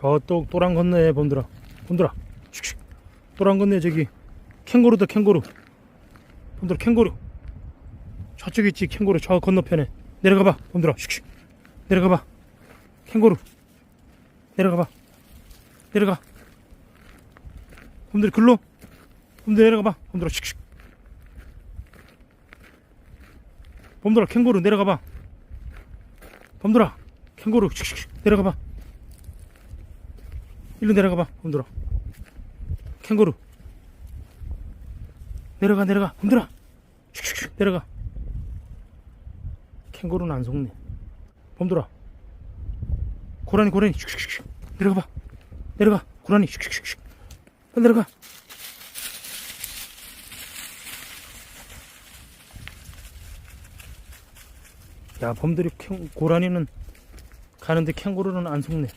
저또 또랑 건너에 봄들아 봄들아 슉슉. 또랑 건너에 저기 캥거루다 캥거루. 봄들아 캥거루. 저쪽에 있지 캥거루. 저 건너편에. 내려가봐 봄들아 슉슉. 내려가봐. 캥거루. 내려가봐. 내려가. 봄들아 글로. 봄들아 내려가봐 봄들아 슉슉. 봄들아 캥거루 내려가봐. 봄들아 캥거루 슉슉. 내려가봐 일로 내려가봐. 봄들아 캥거루. 내려가 내려가. 봄들아 슉슉슉 내려가. 캥거루는 안 속네. 봄들아. 고라니 고라니. 슉슉슉 내려가봐. 내려가. 고라니. 슉슉슉 빨리 내려가. 야 봄들이 캥, 고라니는 가는데 캥거루는 안 속네